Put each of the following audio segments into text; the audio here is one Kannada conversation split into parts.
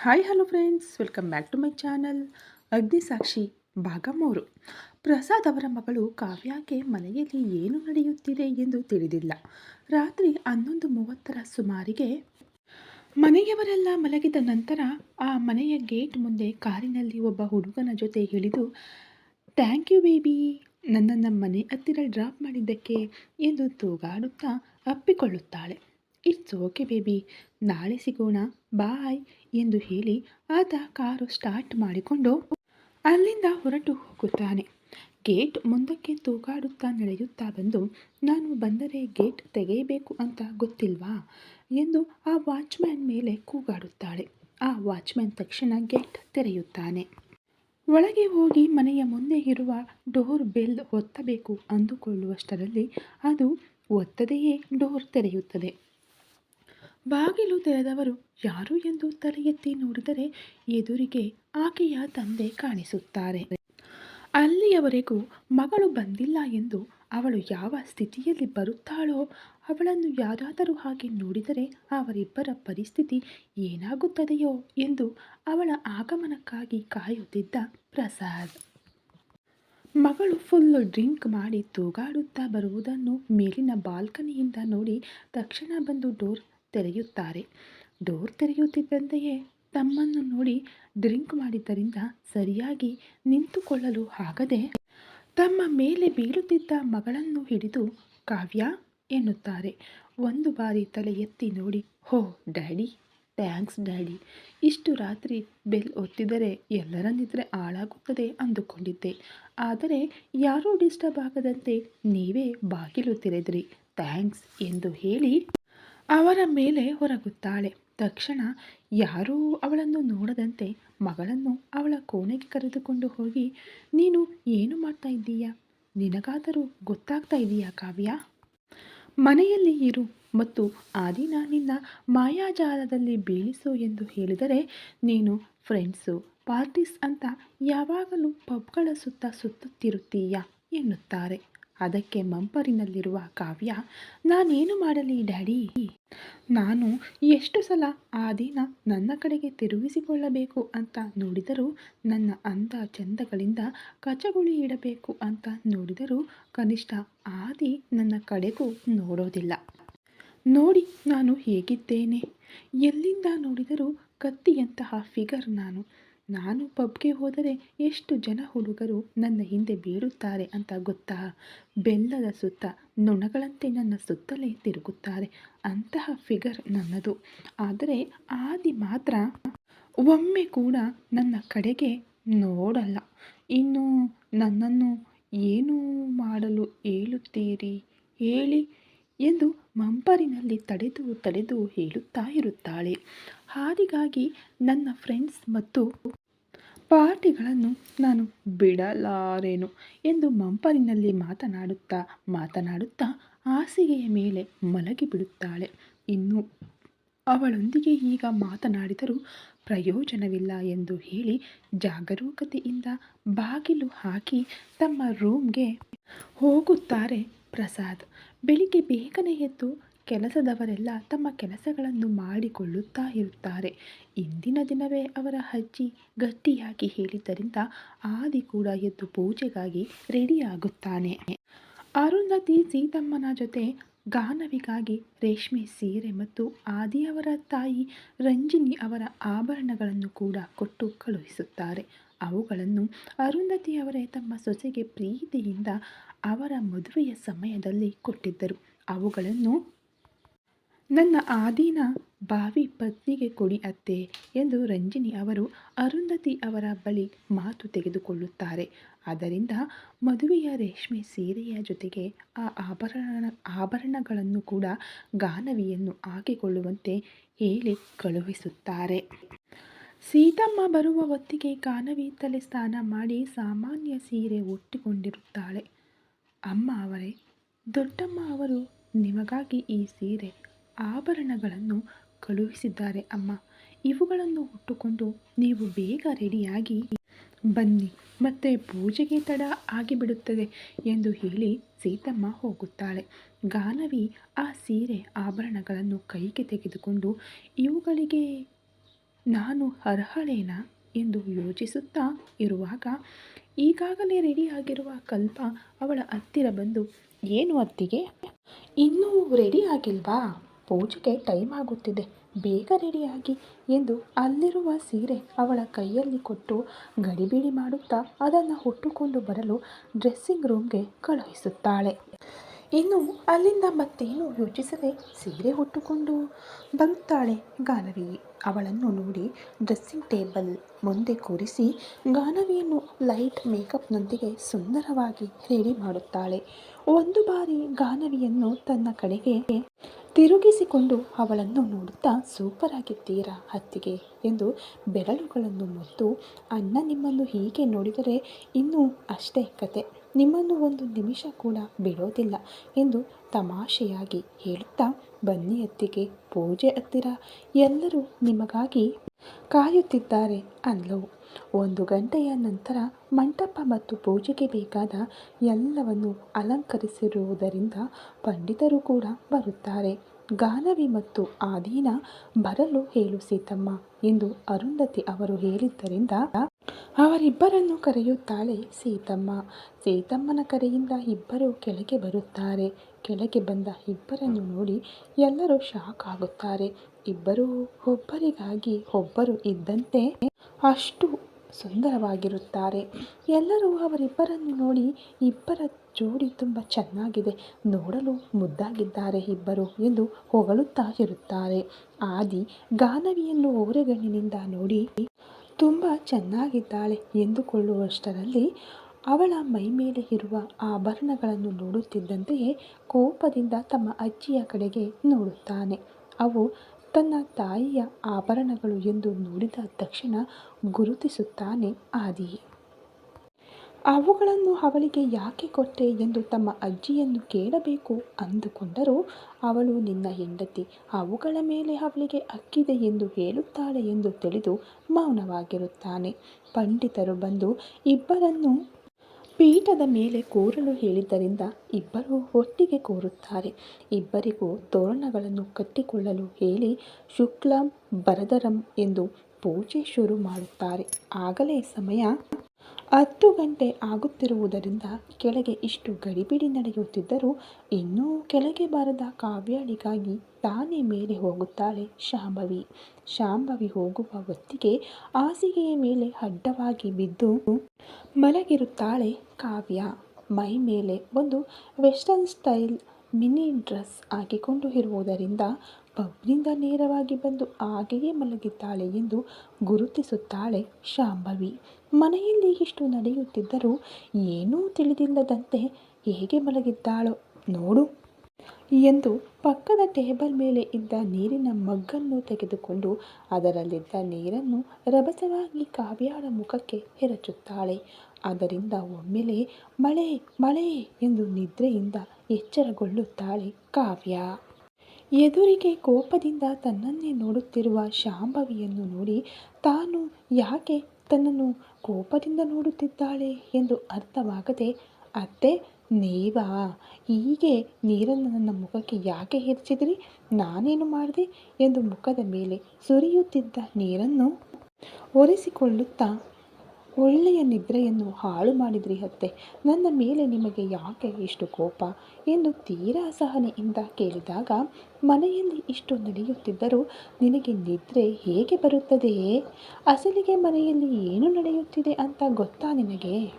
Hi, hello friends. Welcome back to my channel. Agnisakshi ಭಾಗ ಮೂರು ಪ್ರಸಾದ್ ಅವರ ಮಗಳು ಕಾವ್ಯಾಕೆ ಮನೆಯಲ್ಲಿ ಏನು ನಡೆಯುತ್ತಿದೆ ಎಂದು ತಿಳಿದಿಲ್ಲ. ರಾತ್ರಿ ಹನ್ನೊಂದು ಮೂವತ್ತರ ಸುಮಾರಿಗೆ ಮನೆಯವರೆಲ್ಲ ಮಲಗಿದ ನಂತರ ಆ ಮನೆಯ ಗೇಟ್ ಮುಂದೆ ಕಾರಿನಲ್ಲಿ ಒಬ್ಬ ಹುಡುಗನ ಜೊತೆ ಇಳಿದು, ಥ್ಯಾಂಕ್ ಯು ಬೇಬಿ, ನನ್ನನ್ನು ಮನೆ ಹತ್ತಿರ ಡ್ರಾಪ್ ಮಾಡಿದ್ದಕ್ಕೆ ಎಂದು ತೂಗಾಡುತ್ತಾ ಅಪ್ಪಿಕೊಳ್ಳುತ್ತಾಳೆ. ಇಟ್ಸ್ ಓಕೆ ಬೇಬಿ, ನಾಳೆ ಸಿಗೋಣ, ಬಾಯ್ ಎಂದು ಹೇಳಿ ಆತ ಕಾರು ಸ್ಟಾರ್ಟ್ ಮಾಡಿಕೊಂಡು ಅಲ್ಲಿಂದ ಹೊರಟು ಹೋಗುತ್ತಾನೆ. ಗೇಟ್ ಮುಂದಕ್ಕೆ ತೂಗಾಡುತ್ತಾ ನಡೆಯುತ್ತಾ ಬಂದು, ನಾನು ಬಂದರೆ ಗೇಟ್ ತೆಗೆಯಬೇಕು ಅಂತ ಗೊತ್ತಿಲ್ವಾ ಎಂದು ಆ ವಾಚ್ಮ್ಯಾನ್ ಮೇಲೆ ಕೂಗಾಡುತ್ತಾಳೆ. ಆ ವಾಚ್ಮ್ಯಾನ್ ತಕ್ಷಣ ಗೇಟ್ ತೆರೆಯುತ್ತಾನೆ. ಒಳಗೆ ಹೋಗಿ ಮನೆಯ ಮುಂದೆ ಇರುವ ಡೋರ್ ಬೆಲ್ ಒತ್ತಬೇಕು ಅಂದುಕೊಳ್ಳುವಷ್ಟರಲ್ಲಿ ಅದು ಒತ್ತದೆಯೇ ಡೋರ್ ತೆರೆಯುತ್ತದೆ. ಬಾಗಿಲು ತೆರೆದವರು ಯಾರು ಎಂದು ತಲೆ ಎತ್ತಿ ನೋಡಿದರೆ ಎದುರಿಗೆ ಆಕೆಯ ತಂದೆ ಕಾಣಿಸುತ್ತಾರೆ. ಅಲ್ಲಿಯವರೆಗೂ ಮಗಳು ಬಂದಿಲ್ಲ ಎಂದು ಅವಳು ಯಾವ ಸ್ಥಿತಿಯಲ್ಲಿ ಬರುತ್ತಾಳೋ, ಅವಳನ್ನು ಯಾರಾದರೂ ಹಾಗೆ ನೋಡಿದರೆ ಅವರಿಬ್ಬರ ಪರಿಸ್ಥಿತಿ ಏನಾಗುತ್ತದೆಯೋ ಎಂದು ಅವಳ ಆಗಮನಕ್ಕಾಗಿ ಕಾಯುತ್ತಿದ್ದ ಪ್ರಸಾದ್. ಮಗಳು ಫುಲ್ಲು ಡ್ರಿಂಕ್ ಮಾಡಿ ತೂಗಾಡುತ್ತಾ ಬರುವುದನ್ನು ಮೇಲಿನ ಬಾಲ್ಕನಿಯಿಂದ ನೋಡಿ ತಕ್ಷಣ ಬಂದು ಡೋರ್ ತೆರೆಯುತ್ತಾರೆ. ಡೋರ್ ತೆರೆಯುತ್ತಿದ್ದಂತೆಯೇ ತಮ್ಮನ್ನು ನೋಡಿ ಡ್ರಿಂಕ್ ಮಾಡಿದ್ದರಿಂದ ಸರಿಯಾಗಿ ನಿಂತುಕೊಳ್ಳಲು ಆಗದೆ ತಮ್ಮ ಮೇಲೆ ಬೀಳುತ್ತಿದ್ದ ಮಗಳನ್ನು ಹಿಡಿದು ಕಾವ್ಯ ಎನ್ನುತ್ತಾರೆ. ಒಂದು ಬಾರಿ ತಲೆ ಎತ್ತಿ ನೋಡಿ, ಹೋ, ಡ್ಯಾಡಿ, ಥ್ಯಾಂಕ್ಸ್ ಡ್ಯಾಡಿ. ಇಷ್ಟು ರಾತ್ರಿ ಬೆಲ್ ಒತ್ತಿದರೆ ಎಲ್ಲರ ನಿದ್ರೆ ಹಾಳಾಗುತ್ತದೆ ಅಂದುಕೊಂಡಿದ್ದೆ. ಆದರೆ ಯಾರೂ ಡಿಸ್ಟರ್ಬ್ ಆಗದಂತೆ ನೀವೇ ಬಾಗಿಲು ತೆರೆದ್ರಿ. ಥ್ಯಾಂಕ್ಸ್ ಎಂದು ಹೇಳಿ ಅವರ ಮೇಲೆ ಹೊರಗುತ್ತಾಳೆ. ತಕ್ಷಣ ಯಾರೂ ಅವಳನ್ನು ನೋಡದಂತೆ ಮಗಳನ್ನು ಅವಳ ಕೋಣೆಗೆ ಕರೆದುಕೊಂಡು ಹೋಗಿ, ನೀನು ಏನು ಮಾಡ್ತಾ ಇದ್ದೀಯಾ? ನಿನಗಾದರೂ ಗೊತ್ತಾಗ್ತಾ ಇದೆಯಾ ಕಾವ್ಯ? ಮನೆಯಲ್ಲಿ ಇರು ಮತ್ತು ಆ ನಿನ್ನ ಮಾಯಾಜಾಲದಲ್ಲಿ ಬೀಳಿಸು ಎಂದು ಹೇಳಿದರೆ ನೀನು ಫ್ರೆಂಡ್ಸು, ಪಾರ್ಟೀಸ್ ಅಂತ ಯಾವಾಗಲೂ ಪಬ್ಗಳ ಸುತ್ತ ಸುತ್ತುತ್ತಿರುತ್ತೀಯಾ? ಎನ್ನುತ್ತಾರೆ. ಅದಕ್ಕೆ ಮಂಪರಿನಲ್ಲಿರುವ ಕಾವ್ಯ, ನಾನೇನು ಮಾಡಲಿ ಡ್ಯಾಡಿ? ನಾನು ಎಷ್ಟು ಸಲ ಆ ದಿನ ನನ್ನ ಕಡೆಗೆ ತಿರುಗಿಸಿಕೊಳ್ಳಬೇಕು ಅಂತ ನೋಡಿದರೂ ನನ್ನ ಅಂದ ಚಂದಗಳಿಂದ ಕಚಗುಳಿ ಇಡಬೇಕು ಅಂತ ನೋಡಿದರೂ ಕನಿಷ್ಠ ಆದಿ ನನ್ನ ಕಡೆಗೂ ನೋಡೋದಿಲ್ಲ. ನೋಡಿ, ನಾನು ಹೇಗಿದ್ದೇನೆ? ಎಲ್ಲಿಂದ ನೋಡಿದರೂ ಕತ್ತಿಯಂತಹ ಫಿಗರ್ ನಾನು. ನಾನು ಪಬ್ಗೆ ಹೋದರೆ ಎಷ್ಟು ಜನ ಹುಡುಗರು ನನ್ನ ಹಿಂದೆ ಬೀಳುತ್ತಾರೆ ಅಂತ ಗೊತ್ತಾ? ಬೆಲ್ಲದ ಸುತ್ತ ನೊಣಗಳಂತೆ ನನ್ನ ಸುತ್ತಲೇ ತಿರುಗುತ್ತಾರೆ. ಅಂತಹ ಫಿಗರ್ ನನ್ನದು. ಆದರೆ ಆದಿ ಮಾತ್ರ ಒಮ್ಮೆ ಕೂಡ ನನ್ನ ಕಡೆಗೆ ನೋಡಲ್ಲ. ಇನ್ನು ನನ್ನನ್ನು ಏನು ಮಾಡಲು ಹೇಳುತ್ತೀರಿ ಹೇಳಿ. ಎಂದು ಮಂಪರಿನಲ್ಲಿ ತಡೆದು ತಡೆದು ಹೇಳುತ್ತಾ ಇರುತ್ತಾಳೆ. ಹಾದಿಗಾಗಿ ನನ್ನ ಫ್ರೆಂಡ್ಸ್ ಮತ್ತು ಪಾರ್ಟಿಗಳನ್ನು ನಾನು ಬಿಡಲಾರೇನು ಎಂದು ಮಂಪರಿನಲ್ಲಿ ಮಾತನಾಡುತ್ತಾ ಮಾತನಾಡುತ್ತಾ ಹಾಸಿಗೆಯ ಮೇಲೆ ಮಲಗಿಬಿಡುತ್ತಾಳೆ. ಇನ್ನು ಅವಳೊಂದಿಗೆ ಈಗ ಮಾತನಾಡಿದರೂ ಪ್ರಯೋಜನವಿಲ್ಲ ಎಂದು ಹೇಳಿ ಜಾಗರೂಕತೆಯಿಂದ ಬಾಗಿಲು ಹಾಕಿ ತಮ್ಮ ರೂಮ್ಗೆ ಹೋಗುತ್ತಾರೆ. ಪ್ರಸಾದ್. ಬೆಳಿಗ್ಗೆ ಬೇಗನೆ ಎದ್ದು ಕೆಲಸದವರೆಲ್ಲ ತಮ್ಮ ಕೆಲಸಗಳನ್ನು ಮಾಡಿಕೊಳ್ಳುತ್ತಾ ಇರುತ್ತಾರೆ. ಇಂದಿನ ದಿನವೇ ಅವರ ಅಜ್ಜಿ ಗಟ್ಟಿಯಾಗಿ ಹೇಳಿದ್ದರಿಂದ ಆದಿ ಕೂಡ ಎದ್ದು ಪೂಜೆಗಾಗಿ ರೆಡಿಯಾಗುತ್ತಾನೆ. ಅರುಂಧತಿ ಸೀತಮ್ಮನ ಜೊತೆ ಗಾನವಿಗಾಗಿ ರೇಷ್ಮೆ ಸೀರೆ ಮತ್ತು ಆದಿಯವರ ತಾಯಿ ರಂಜಿನಿ ಅವರ ಆಭರಣಗಳನ್ನು ಕೂಡ ಕೊಟ್ಟು ಕಳುಹಿಸುತ್ತಾರೆ. ಅವುಗಳನ್ನು ಅರುಂಧತಿಯವರೇ ತಮ್ಮ ಸೊಸೆಗೆ ಪ್ರೀತಿಯಿಂದ ಅವರ ಮದುವೆಯ ಸಮಯದಲ್ಲಿ ಕೊಟ್ಟಿದ್ದರು. ಅವುಗಳನ್ನು, ನನ್ನ ಆದೀನ ಬಾವಿ ಪತ್ನಿಗೆ ಕೊಡಿ ಅತ್ತೆ ಎಂದು ರಂಜಿನಿ ಅವರು ಅರುಂಧತಿ ಅವರ ಬಳಿ ಮಾತು ತೆಗೆದುಕೊಳ್ಳುತ್ತಾರೆ. ಅದರಿಂದ ಮದುವೆಯ ರೇಷ್ಮೆ ಸೀರೆಯ ಜೊತೆಗೆ ಆ ಆಭರಣ, ಆಭರಣಗಳನ್ನು ಕೂಡ ಗಾನವಿಯನ್ನು ಹಾಕಿಕೊಳ್ಳುವಂತೆ ಹೇಳಿ ಕಳುಹಿಸುತ್ತಾರೆ. ಸೀತಮ್ಮ ಬರುವ ಹೊತ್ತಿಗೆ ಗಾನವಿ ತಲೆ ಸ್ನಾನ ಮಾಡಿ ಸಾಮಾನ್ಯ ಸೀರೆ ಒಟ್ಟಿಕೊಂಡಿರುತ್ತಾಳೆ ಅಮ್ಮ ಅವರೇ, ದೊಡ್ಡಮ್ಮ ಅವರು ನಿಮಗಾಗಿ ಈ ಸೀರೆ, ಆಭರಣಗಳನ್ನು ಕಳುಹಿಸಿದ್ದಾರೆ ಅಮ್ಮ. ಇವುಗಳನ್ನು ಉಟ್ಟುಕೊಂಡು ನೀವು ಬೇಗ ರೆಡಿಯಾಗಿ ಬನ್ನಿ. ಮತ್ತೆ ಪೂಜೆಗೆ ತಡ ಆಗಿಬಿಡುತ್ತದೆ ಎಂದು ಹೇಳಿ ಸೀತಮ್ಮ ಹೋಗುತ್ತಾಳೆ. ಗಾನವಿ ಆ ಸೀರೆ, ಆಭರಣಗಳನ್ನು ಕೈಗೆ ತೆಗೆದುಕೊಂಡು, ಇವುಗಳಿಗೆ ನಾನು ಅರ್ಹಳೇನಾ? ಎಂದು ಯೋಚಿಸುತ್ತಾ ಇರುವಾಗ ಈಗಾಗಲೇ ರೆಡಿಯಾಗಿರುವ ಕಲ್ಪ ಅವಳ ಹತ್ತಿರ ಬಂದು, ಏನು ಅತ್ತಿಗೆ? ಇನ್ನೂ ರೆಡಿ ಆಗಿಲ್ವಾ? ಪೂಜೆಗೆ ಟೈಮ್ ಆಗುತ್ತಿದೆ. ಬೇಗ ರೆಡಿಯಾಗಿ ಎಂದು ಅಲ್ಲಿರುವ ಸೀರೆ ಅವಳ ಕೈಯಲ್ಲಿ ಕೊಟ್ಟು ಗಡಿಬಿಡಿ ಮಾಡುತ್ತಾ ಅದನ್ನು ಹುಟ್ಟುಕೊಂಡು ಬರಲು ಡ್ರೆಸ್ಸಿಂಗ್ ರೂಮ್ಗೆ ಕಳುಹಿಸುತ್ತಾಳೆ. ಇನ್ನು ಅಲ್ಲಿಂದ ಮತ್ತೇನು ಯೋಚಿಸದೆ ಸೀರೆ ಹುಟ್ಟುಕೊಂಡು ಬರುತ್ತಾಳೆ ಗಾನವಿ. ಅವಳನ್ನು ನೋಡಿ ಡ್ರೆಸ್ಸಿಂಗ್ ಟೇಬಲ್ ಮುಂದೆ ಕೂರಿಸಿ ಗಾನವಿಯನ್ನು ಲೈಟ್ ಮೇಕಪ್ನೊಂದಿಗೆ ಸುಂದರವಾಗಿ ರೆಡಿ ಮಾಡುತ್ತಾಳೆ. ಒಂದು ಬಾರಿ ಗಾನವಿಯನ್ನು ತನ್ನ ಕಡೆಗೆ ತಿರುಗಿಸಿಕೊಂಡು ಅವಳನ್ನು ನೋಡುತ್ತಾ ಸೂಪರ್ ಆಗಿದ್ದೀರಾ ಅತ್ತಿಗೆ ಎಂದು ಬೆರಳುಗಳನ್ನು ಮುತ್ತು ಅಣ್ಣ ನಿಮ್ಮನ್ನು ಹೀಗೆ ನೋಡಿದರೆ ಇನ್ನೂ ಅಷ್ಟೇ ಕತೆ. ನಿಮ್ಮನ್ನು ಒಂದು ನಿಮಿಷ ಕೂಡ ಬಿಡೋದಿಲ್ಲ ಎಂದು ತಮಾಷೆಯಾಗಿ ಹೇಳುತ್ತಾ ಬನ್ನಿ ಅತ್ತಿಗೆ, ಪೂಜೆ ಹತ್ತಿರ. ಎಲ್ಲರೂ ನಿಮಗಾಗಿ ಕಾಯುತ್ತಿದ್ದಾರೆ ಅಂದ್ಲು ಒಂದು ಗಂಟೆಯ ನಂತರ ಮಂಟಪ ಮತ್ತು ಪೂಜೆಗೆ ಬೇಕಾದ ಎಲ್ಲವನ್ನು ಅಲಂಕರಿಸಿರುವುದರಿಂದ ಪಂಡಿತರು ಕೂಡ ಬರುತ್ತಾರೆ. ಗಾನವಿ ಮತ್ತು ಆದೀನ ಬರಲು ಹೇಳು ಸೀತಮ್ಮ ಎಂದು ಅರುಂಧತಿ ಅವರು ಹೇಳಿದ್ದರಿಂದ ಅವರಿಬ್ಬರನ್ನು ಕರೆಯುತ್ತಾಳೆ ಸೀತಮ್ಮ. ಸೀತಮ್ಮನ ಕರೆಯಿಂದ ಇಬ್ಬರು ಕೆಳಗೆ ಬರುತ್ತಾರೆ. ಕೆಳಗೆ ಬಂದ ಇಬ್ಬರನ್ನು ನೋಡಿ ಎಲ್ಲರೂ ಶಾಕ್ ಆಗುತ್ತಾರೆ. ಇಬ್ಬರೂ ಒಬ್ಬರಿಗಾಗಿ ಒಬ್ಬರು ಇದ್ದಂತೆ ಅಷ್ಟು ಸುಂದರವಾಗಿರುತ್ತಾರೆ. ಎಲ್ಲರೂ ಅವರಿಬ್ಬರನ್ನು ನೋಡಿ ಇಬ್ಬರ ಜೋಡಿ ತುಂಬ ಚೆನ್ನಾಗಿದೆ. ನೋಡಲು ಮುದ್ದಾಗಿದ್ದಾರೆ ಇಬ್ಬರು ಎಂದು ಹೊಗಳುತ್ತಾ ಇರುತ್ತಾರೆ. ಆದಿ ಗಾನವಿಯನ್ನು ಓರೆಗಣ್ಣಿನಿಂದ ನೋಡಿ ತುಂಬ ಚೆನ್ನಾಗಿದ್ದಾಳೆ ಎಂದುಕೊಳ್ಳುವಷ್ಟರಲ್ಲಿ ಅವಳ ಮೈಮೇಲೆ ಇರುವ ಆಭರಣಗಳನ್ನು ನೋಡುತ್ತಿದ್ದಂತೆಯೇ ಕೋಪದಿಂದ ತಮ್ಮ ಅಜ್ಜಿಯ ಕಡೆಗೆ ನೋಡುತ್ತಾನೆ. ಅವು ತನ್ನ ತಾಯಿಯ ಆಭರಣಗಳು ಎಂದು ನೋಡಿದ ತಕ್ಷಣ ಗುರುತಿಸುತ್ತಾನೆ ಆದಿ ಅವುಗಳನ್ನು ಅವಳಿಗೆ ಯಾಕೆ ಕೊಟ್ಟೆ ಎಂದು ತಮ್ಮ ಅಜ್ಜಿಯನ್ನು ಕೇಳಬೇಕು ಅಂದುಕೊಂಡರೂ ಅವಳು, ನಿನ್ನ ಹೆಂಡತಿ, ಅವುಗಳ ಮೇಲೆ ಅವಳಿಗೆ ಅಕ್ಕಿದೆ ಎಂದು ಹೇಳುತ್ತಾಳೆ ಎಂದು ತಿಳಿದು ಮೌನವಾಗಿರುತ್ತಾನೆ. ಪಂಡಿತರು ಬಂದು ಇಬ್ಬರನ್ನು ಪೀಠದ ಮೇಲೆ ಕೂರಲು ಹೇಳಿದ್ದರಿಂದ ಇಬ್ಬರು ಒಟ್ಟಿಗೆ ಕೂರುತ್ತಾರೆ. ಇಬ್ಬರಿಗೂ ತೋರಣಗಳನ್ನು ಕಟ್ಟಿಕೊಳ್ಳಲು ಹೇಳಿ ಶುಕ್ಲಂ ಬರದರಂ ಎಂದು ಪೂಜೆ ಶುರು ಮಾಡುತ್ತಾರೆ. ಆಗಲೇ ಸಮಯ ಹತ್ತು ಗಂಟೆ ಆಗುತ್ತಿರುವುದರಿಂದ ಕೆಳಗೆ ಇಷ್ಟು ಗಡಿಬಿಡಿ ನಡೆಯುತ್ತಿದ್ದರೂ ಇನ್ನೂ ಕೆಳಗೆ ಬಾರದ ಕಾವ್ಯಾಳಿಗಾಗಿ ತಾನೇ ಮೇಲೆ ಹೋಗುತ್ತಾಳೆ ಶಾಂಭವಿ. ಶಾಂಭವಿ ಹೋಗುವ ಹೊತ್ತಿಗೆ ಹಾಸಿಗೆಯ ಮೇಲೆ ಅಡ್ಡವಾಗಿ ಬಿದ್ದು ಮಲಗಿರುತ್ತಾಳೆ ಕಾವ್ಯ. ಮೈ ಮೇಲೆ ಒಂದು ವೆಸ್ಟರ್ನ್ ಸ್ಟೈಲ್ ಮಿನಿ ಡ್ರೆಸ್ ಹಾಕಿಕೊಂಡು ಇರುವುದರಿಂದ ಪಬ್ನಿಂದ ನೇರವಾಗಿ ಬಂದು ಹಾಗೆಯೇ ಮಲಗಿದ್ದಾಳೆ ಎಂದು ಗುರುತಿಸುತ್ತಾಳೆ ಶಾಂಭವಿ. ಮನೆಯಲ್ಲಿ ಇಷ್ಟು ನಡೆಯುತ್ತಿದ್ದರೂ ಏನೂ ತಿಳಿದಿಲ್ಲದಂತೆ ಹೇಗೆ ಮಲಗಿದ್ದಾಳೋ ನೋಡು ಎಂದು ಪಕ್ಕದ ಟೇಬಲ್ ಮೇಲೆ ಇದ್ದ ನೀರಿನ ಮಗ್ಗನ್ನು ತೆಗೆದುಕೊಂಡು ಅದರಲ್ಲಿದ್ದ ನೀರನ್ನು ರಭಸವಾಗಿ ಕಾವ್ಯಾಳ ಮುಖಕ್ಕೆ ಎರಚುತ್ತಾಳೆ. ಅದರಿಂದ ಒಮ್ಮೆಲೆ ಮಳೆ ಮಳೆ ಎಂದು ನಿದ್ರೆಯಿಂದ ಎಚ್ಚರಗೊಳ್ಳುತ್ತಾಳೆ ಕಾವ್ಯ. ಎದುರಿಗೆ ಕೋಪದಿಂದ ತನ್ನನ್ನೇ ನೋಡುತ್ತಿರುವ ಶಾಂಭವಿಯನ್ನು ನೋಡಿ ತಾನು ಯಾಕೆ ತನ್ನನ್ನು ಕೋಪದಿಂದ ನೋಡುತ್ತಿದ್ದಾಳೆ ಎಂದು ಅರ್ಥವಾಗದೆ, ಅತ್ತೆ, ನೀವಾ? ಹೀಗೆ ನೀರನ್ನು ನನ್ನ ಮುಖಕ್ಕೆ ಯಾಕೆ ಹೆಚ್ಚಿದ್ರಿ ನಾನೇನು ಮಾಡಿದೆ? ಎಂದು ಮುಖದ ಮೇಲೆ ಸುರಿಯುತ್ತಿದ್ದ ನೀರನ್ನು ಒರೆಸಿಕೊಳ್ಳುತ್ತಾ ಒಳ್ಳೆಯ ನಿದ್ರೆಯನ್ನು ಹಾಳು ಮಾಡಿದ್ರಿ ಅತ್ತೆ. ನನ್ನ ಮೇಲೆ ನಿಮಗೆ ಯಾಕೆ ಇಷ್ಟು ಕೋಪ? ಎಂದು ತೀರಾ ಸಹನೆಯಿಂದ ಕೇಳಿದಾಗ, ಮನೆಯಲ್ಲಿ ಇಷ್ಟು ನಡೆಯುತ್ತಿದ್ದರೂ ನಿನಗೆ ನಿದ್ರೆ ಹೇಗೆ ಬರುತ್ತದೆಯೇ ಅಸಲಿಗೆ ಮನೆಯಲ್ಲಿ ಏನು ನಡೆಯುತ್ತಿದೆ ಅಂತ ಗೊತ್ತಾ ನಿನಗೆ?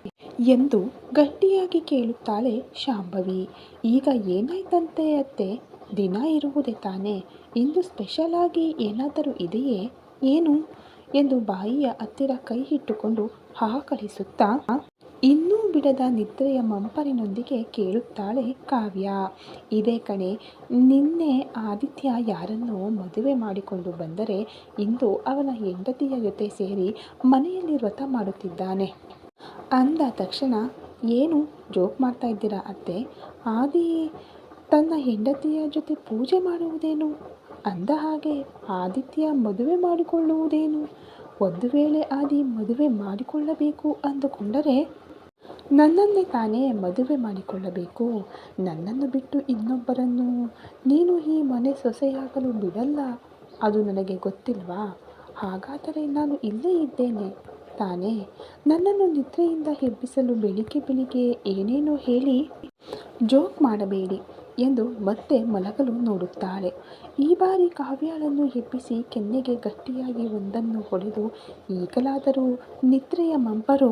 ಎಂದು ಗಟ್ಟಿಯಾಗಿ ಕೇಳುತ್ತಾಳೆ ಶಾಂಭವಿ. ಈಗ ಏನಾಯ್ತಂತೆ ಅತ್ತೆ? ದಿನ ಇರುವುದೇ ತಾನೇ. ಇಂದು ಸ್ಪೆಷಲಾಗಿ ಏನಾದರೂ ಇದೆಯೇ? ಏನು? ಎಂದು ಬಾಯಿಯ ಹತ್ತಿರ ಕೈ ಇಟ್ಟುಕೊಂಡು ಹಾಕಳಿಸುತ್ತಾ ಇನ್ನೂ ಬಿಡದ ನಿದ್ರೆಯ ಮಂಪರಿನೊಂದಿಗೆ ಕೇಳುತ್ತಾಳೆ ಕಾವ್ಯ. ಇದೇ ಕಣೆ, ನಿನ್ನೆ ಆದಿತ್ಯ ಯಾರನ್ನು ಮದುವೆ ಮಾಡಿಕೊಂಡು ಬಂದರೆ ಇಂದು ಅವನ ಹೆಂಡತಿಯ ಜೊತೆ ಸೇರಿ ಮನೆಯಲ್ಲಿ ವ್ರತ ಮಾಡುತ್ತಿದ್ದಾನೆ. ಅಂದ ತಕ್ಷಣ, ಏನು ಜೋಕ್ ಮಾಡ್ತಾ ಇದ್ದೀರಾ ಅತ್ತೆ? ಆದಿ ತನ್ನ ಹೆಂಡತಿಯ ಜೊತೆ ಪೂಜೆ ಮಾಡುವುದೇನು? ಅಂದ ಹಾಗೆ, ಆದಿತ್ಯ ಮದುವೆ ಮಾಡಿಕೊಳ್ಳುವುದೇನು? ಒಂದು ವೇಳೆ ಆದಿ ಮದುವೆ ಮಾಡಿಕೊಳ್ಳಬೇಕು ಅಂದುಕೊಂಡರೆ ನನ್ನನ್ನೇ ತಾನೇ ಮದುವೆ ಮಾಡಿಕೊಳ್ಳಬೇಕು. ನನ್ನನ್ನು ಬಿಟ್ಟು ಇನ್ನೊಬ್ಬರನ್ನು ನೀನು ಈ ಮನೆ ಸೊಸೆಯಾಗಲು ಬಿಡಲ್ಲ. ಅದು ನನಗೆ ಗೊತ್ತಿಲ್ವಾ? ಹಾಗಾದರೆ ನಾನು ಇಲ್ಲೇ ಇದ್ದೇನೆ. ತಾನೇ, ನನ್ನನ್ನು ನಿದ್ರೆಯಿಂದ ಹೆಬ್ಬಿಸಲು ಬೆಳಿಗ್ಗೆ ಬೆಳಿಗ್ಗೆ ಏನೇನೋ ಹೇಳಿ ಜೋಕ್ ಮಾಡಬೇಡಿ. ಎಂದು ಮತ್ತೆ ಮಲಗಲು ನೋಡುತ್ತಾಳೆ. ಈ ಬಾರಿ ಕಾವ್ಯಾಳನ್ನು ಎಬ್ಬಿಸಿ ಕೆನ್ನೆಗೆ ಗಟ್ಟಿಯಾಗಿ ಒಂದನ್ನು ಹೊಡೆದು ಈಗಲಾದರೂ ನಿದ್ರೆಯ ಮಂಪರು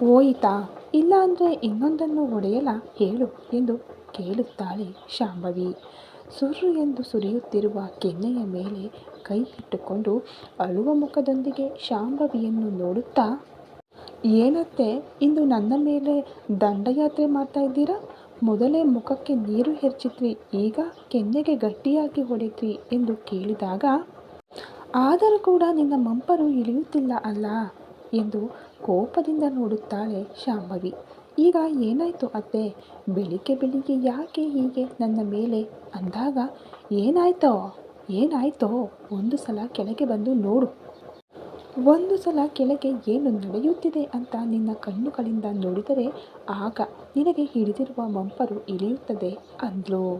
ಹೋಯಿತಾ ಇಲ್ಲಾಂದ್ರೆ ಇನ್ನೊಂದನ್ನು ಹೊಡೆಯಲ ಹೇಳು ಎಂದು ಕೇಳುತ್ತಾಳೆ ಶಾಂಭವಿ. ಸುರ್ರು ಎಂದು ಸುರಿಯುತ್ತಿರುವ ಕೆನ್ನೆಯ ಮೇಲೆ ಕೈ ಇಟ್ಟುಕೊಂಡು ಅಳುವ ಮುಖದೊಂದಿಗೆ ಶಾಂಭವಿಯನ್ನು ನೋಡುತ್ತಾ, ಏನತ್ತೆ, ಇಂದು ನನ್ನ ಮೇಲೆ ದಂಡಯಾತ್ರೆ ಮಾಡ್ತಾ ಇದ್ದೀರಾ? ಮೊದಲೇ ಮುಖಕ್ಕೆ ನೀರು ಎರಚಿದ್ರಿ ಈಗ ಕೆನ್ನೆಗೆ ಗಟ್ಟಿಯಾಗಿ ಹೊಡೆದ್ರಿ ಎಂದು ಕೇಳಿದಾಗ, ಆದರೂ ಕೂಡ ನಿನ್ನ ಮಂಪರು ಇಳಿಯುತ್ತಿಲ್ಲ ಅಲ್ಲ ಎಂದು ಕೋಪದಿಂದ ನೋಡುತ್ತಾಳೆ ಶಾಂಭವಿ. ಈಗ ಏನಾಯಿತು ಅತ್ತೆ? ಬೆಳಿಗ್ಗೆ ಬೆಳಿಗ್ಗೆ ಯಾಕೆ ಹೀಗೆ ನನ್ನ ಮೇಲೆ? ಅಂದಾಗ, ಏನಾಯ್ತೋ? ಏನಾಯ್ತೋ? ಒಂದು ಸಲ ಕೆಳಗೆ ಬಂದು ನೋಡು. ಒಂದು ಸಲ ಕೆಳಗೆ ಏನು ನಡೆಯುತ್ತಿದೆ ಅಂತ ನಿನ್ನ ಕಣ್ಣುಗಳಿಂದ ನೋಡಿದರೆ ಆಗ ನಿನಗೆ ಹಿಡಿದಿರುವ ಮಂಪರು ಇಳಿಯುತ್ತದೆ ಅಂದ್ಲು.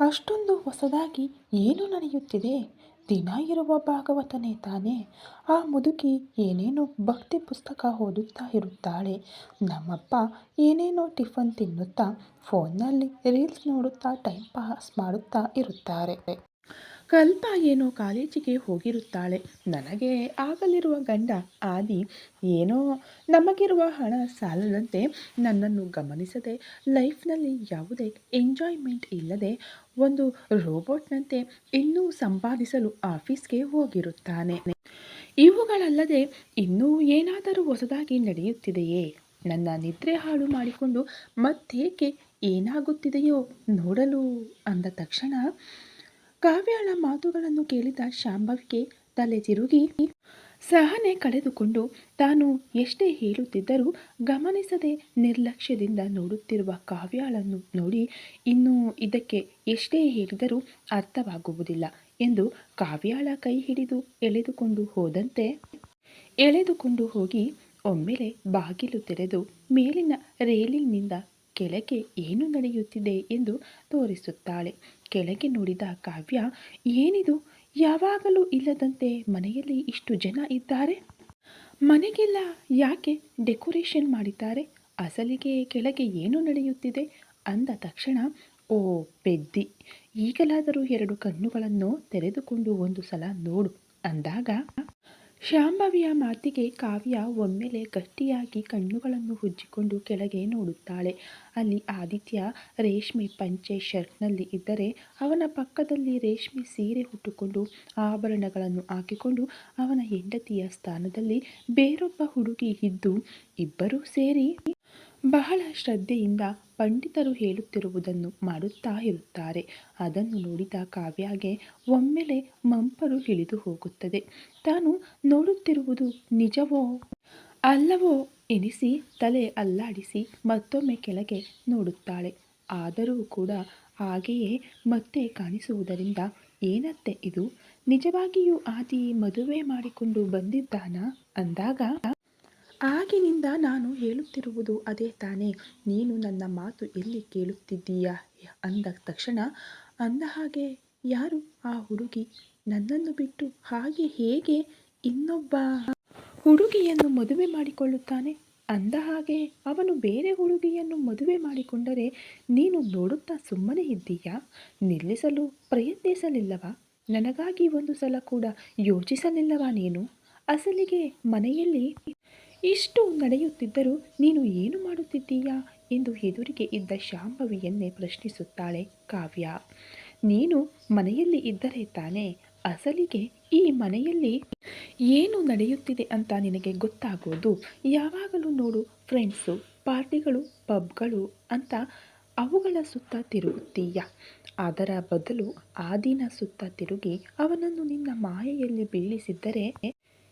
ಅಷ್ಟೊಂದು ಹೊಸದಾಗಿ ಏನು ನಡೆಯುತ್ತಿದೆ? ದಿನ ಇರುವ ಭಾಗವತನೇ ತಾನೇ. ಆ ಮುದುಕಿ ಏನೇನೋ ಭಕ್ತಿ ಪುಸ್ತಕ ಓದುತ್ತಾ ಇರುತ್ತಾಳೆ. ನಮ್ಮಪ್ಪ ಏನೇನೋ ಟಿಫನ್ ತಿನ್ನುತ್ತಾ, ಫೋನ್ನಲ್ಲಿ ರೀಲ್ಸ್ ನೋಡುತ್ತಾ, ಟೈಮ್ ಪಾಸ್ ಮಾಡುತ್ತಾ ಇರುತ್ತಾರೆ. ಕಲ್ಪ ಏನೋ ಕಾಲೇಜಿಗೆ ಹೋಗಿರುತ್ತಾಳೆ. ನನಗೆ ಆಗಲಿರುವ ಗಂಡ ಆದಿ ಏನೋ ನಮಗಿರುವ ಹಣ ಸಾಲದಂತೆ ನನ್ನನ್ನು ಗಮನಿಸದೆ ಲೈಫ್ನಲ್ಲಿ ಯಾವುದೇ ಎಂಜಾಯ್ಮೆಂಟ್ ಇಲ್ಲದೆ ಒಂದು ರೋಬೋಟ್ನಂತೆ ಇನ್ನೂ ಸಂಪಾದಿಸಲು ಆಫೀಸ್ಗೆ ಹೋಗಿರುತ್ತಾನೆ. ಇವುಗಳಲ್ಲದೆ ಇನ್ನೂ ಏನಾದರೂ ಹೊಸದಾಗಿ ನಡೆಯುತ್ತಿದೆಯೇ? ನನ್ನ ನಿದ್ರೆ ಹಾಳು ಮಾಡಿಕೊಂಡು ಮತ್ತೇಕೆ ಏನಾಗುತ್ತಿದೆಯೋ ನೋಡಲು ಅಂದ ತಕ್ಷಣ ಕಾವ್ಯಾಳ ಮಾತುಗಳನ್ನು ಕೇಳಿದ ಶಾಂಭವಿಗೆ ತಲೆ ತಿರುಗಿ, ಸಹನೆ ಕಳೆದುಕೊಂಡು ತಾನು ಎಷ್ಟೇ ಹೇಳುತ್ತಿದ್ದರೂ ಗಮನಿಸದೆ ನಿರ್ಲಕ್ಷ್ಯದಿಂದ ನೋಡುತ್ತಿರುವ ಕಾವ್ಯಾಳನ್ನು ನೋಡಿ, ಇನ್ನು ಇದಕ್ಕೆ ಎಷ್ಟೇ ಹೇಳಿದರೂ ಅರ್ಥವಾಗುವುದಿಲ್ಲ ಎಂದು ಕಾವ್ಯಾಳ ಕೈ ಹಿಡಿದು ಎಳೆದುಕೊಂಡು ಹೋದಂತೆ, ಎಳೆದುಕೊಂಡು ಹೋಗಿ ಒಮ್ಮೆಲೆ ಬಾಗಿಲು ತೆರೆದು ಮೇಲಿನ ರೇಲಿಂಗ್ನಿಂದ ಕೆಳಗೆ ಏನು ನಡೆಯುತ್ತಿದೆ ಎಂದು ತೋರಿಸುತ್ತಾಳೆ. ಕೆಳಗೆ ನೋಡಿದ ಕಾವ್ಯ, ಏನಿದು? ಯಾವಾಗಲೂ ಇಲ್ಲದಂತೆ ಮನೆಯಲ್ಲಿ ಇಷ್ಟು ಜನ ಇದ್ದಾರೆ? ಮನೆಗೆಲ್ಲ ಯಾಕೆ ಡೆಕೋರೇಷನ್ ಮಾಡಿದ್ದಾರೆ? ಅಸಲಿಗೆ ಕೆಳಗೆ ಏನು ನಡೆಯುತ್ತಿದೆ? ಅಂದ ತಕ್ಷಣ, ಓ, ಪೆದ್ದಿ. ಈಗಲಾದರೂ ಎರಡು ಕಣ್ಣುಗಳನ್ನು ತೆರೆದುಕೊಂಡು ಒಂದು ಸಲ ನೋಡು, ಅಂದಾಗ ಶಾಂಭವಿಯ ಮಾತಿಗೆ ಕಾವ್ಯ ಒಮ್ಮೆಲೆ ಗಟ್ಟಿಯಾಗಿ ಕಣ್ಣುಗಳನ್ನು ಉಜ್ಜಿಕೊಂಡು ಕೆಳಗೆ ನೋಡುತ್ತಾಳೆ. ಅಲ್ಲಿ ಆದಿತ್ಯ ರೇಷ್ಮೆ ಪಂಚೆ ಶರ್ಟ್ನಲ್ಲಿ ಇದ್ದರೆ ಅವನ ಪಕ್ಕದಲ್ಲಿ ರೇಷ್ಮೆ ಸೀರೆ ಉಟ್ಟುಕೊಂಡು ಆಭರಣಗಳನ್ನು ಹಾಕಿಕೊಂಡು ಅವನ ಹೆಂಡತಿಯ ಸ್ಥಾನದಲ್ಲಿ ಬೇರೊಬ್ಬ ಹುಡುಗಿ ಇದ್ದು ಇಬ್ಬರೂ ಸೇರಿ ಬಹಳ ಶ್ರದ್ಧೆಯಿಂದ ಪಂಡಿತರು ಹೇಳುತ್ತಿರುವುದನ್ನು ಮಾಡುತ್ತಾ ಇರುತ್ತಾರೆ. ಅದನ್ನು ನೋಡಿದ ಕಾವ್ಯಾಗೆ ಒಮ್ಮೆಲೆ ಮಂಪರು ಇಳಿದು ಹೋಗುತ್ತದೆ. ತಾನು ನೋಡುತ್ತಿರುವುದು ನಿಜವೋ ಅಲ್ಲವೋ ಎನಿಸಿ ತಲೆ ಅಲ್ಲಾಡಿಸಿ ಮತ್ತೊಮ್ಮೆ ಕೆಳಗೆ ನೋಡುತ್ತಾಳೆ. ಆದರೂ ಕೂಡ ಹಾಗೆಯೇ ಮತ್ತೆ ಕಾಣಿಸುವುದರಿಂದ ಏನತ್ತೆ ಇದು? ನಿಜವಾಗಿಯೂ ಆದಿ ಮದುವೆ ಮಾಡಿಕೊಂಡು ಬಂದಿದ್ದಾನಾ? ಅಂದಾಗ ಆಗಿನಿಂದ ನಾನು ಹೇಳುತ್ತಿರುವುದು ಅದೇ ತಾನೇ. ನೀನು ನನ್ನ ಮಾತು ಎಲ್ಲಿ ಕೇಳುತ್ತಿದ್ದೀಯಾ? ಅಂದ ತಕ್ಷಣ, ಅಂದ ಹಾಗೆ, ಯಾರು ಆ ಹುಡುಗಿ? ನನ್ನನ್ನು ಬಿಟ್ಟು ಹಾಗೆ ಹೇಗೆ ಇನ್ನೊಬ್ಬ ಹುಡುಗಿಯನ್ನು ಮದುವೆ ಮಾಡಿಕೊಳ್ಳುತ್ತಾನೆ? ಅಂದ ಹಾಗೆ, ಅವನು ಬೇರೆ ಹುಡುಗಿಯನ್ನು ಮದುವೆ ಮಾಡಿಕೊಂಡರೆ ನೀನು ನೋಡುತ್ತಾ ಸುಮ್ಮನೆ ಇದ್ದೀಯಾ? ನಿಲ್ಲಿಸಲು ಪ್ರಯತ್ನಿಸಲಿಲ್ಲವಾ? ನನಗಾಗಿ ಒಂದು ಸಲ ಕೂಡ ಯೋಚಿಸಲಿಲ್ಲವಾ ನೀನು? ಅಸಲಿಗೆ ಮನೆಯಲ್ಲಿ ಇಷ್ಟು ನಡೆಯುತ್ತಿದ್ದರೂ ನೀನು ಏನು ಮಾಡುತ್ತಿದ್ದೀಯಾ ಎಂದು ಎದುರಿಗೆ ಇದ್ದ ಶಾಂಭವಿಯನ್ನೇ ಪ್ರಶ್ನಿಸುತ್ತಾಳೆ ಕಾವ್ಯ. ನೀನು ಮನೆಯಲ್ಲಿ ಇದ್ದರೆ ತಾನೇ ಅಸಲಿಗೆ ಈ ಮನೆಯಲ್ಲಿ ಏನು ನಡೆಯುತ್ತಿದೆ ಅಂತ ನಿನಗೆ ಗೊತ್ತಾಗೋದು? ಯಾವಾಗಲೂ ನೋಡು ಫ್ರೆಂಡ್ಸು, ಪಾರ್ಟಿಗಳು, ಪಬ್ಗಳು ಅಂತ ಅವುಗಳ ಸುತ್ತ ತಿರುಗುತ್ತೀಯ? ಅದರ ಬದಲು ಆದಿನ ಸುತ್ತ ತಿರುಗಿ ಅವನನ್ನು ನಿನ್ನ ಮಾಯೆಯಲ್ಲಿ ಬೀಳಿಸಿದ್ದರೆ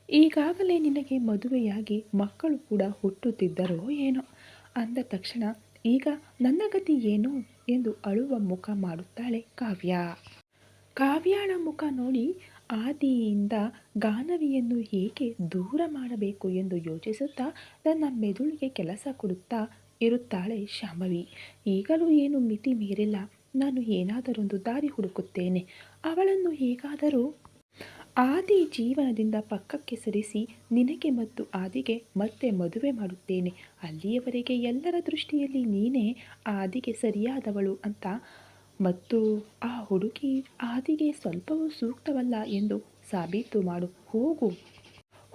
ಈಗಾಗಲೇ ನಿನಗೆ ಮದುವೆಯಾಗಿ ಮಕ್ಕಳು ಕೂಡ ಹುಟ್ಟುತ್ತಿದ್ದರೋ ಏನೋ? ಅಂದ ತಕ್ಷಣ, ಈಗ ನನ್ನ ಗತಿ ಏನು? ಎಂದು ಅಳುವ ಮುಖ ಮಾಡುತ್ತಾಳೆ ಕಾವ್ಯ. ಕಾವ್ಯಾಳ ಮುಖ ನೋಡಿ ಆದಿಯಿಂದ ಗಾನವಿಯನ್ನು ಹೇಗೆ ದೂರ ಮಾಡಬೇಕು ಎಂದು ಯೋಚಿಸುತ್ತಾ ನನ್ನ ಮೆದುಳಿಗೆ ಕೆಲಸ ಕೊಡುತ್ತಾ ಇರುತ್ತಾಳೆ ಶಾಂಭವಿ. ಈಗಲೂ ಏನು ಮಿತಿ ಮೀರಿಲ್ಲ. ನಾನು ಏನಾದರೊಂದು ದಾರಿ ಹುಡುಕುತ್ತೇನೆ. ಅವಳನ್ನು ಹೇಗಾದರೂ ಆದಿ ಜೀವನದಿಂದ ಪಕ್ಕಕ್ಕೆ ಸರಿಸಿ ನಿನಗೆ ಮತ್ತು ಆದಿಗೆ ಮತ್ತೆ ಮದುವೆ ಮಾಡುತ್ತೇನೆ. ಅಲ್ಲಿಯವರೆಗೆ ಎಲ್ಲರ ದೃಷ್ಟಿಯಲ್ಲಿ ನೀನೇ ಆದಿಗೆ ಸರಿಯಾದವಳು ಅಂತ. ಮತ್ತು ಆ ಹುಡುಗಿ ಆದಿಗೆ ಸ್ವಲ್ಪವೂ ಸೂಕ್ತವಲ್ಲ ಎಂದು ಸಾಬೀತು ಮಾಡು. ಹೋಗು.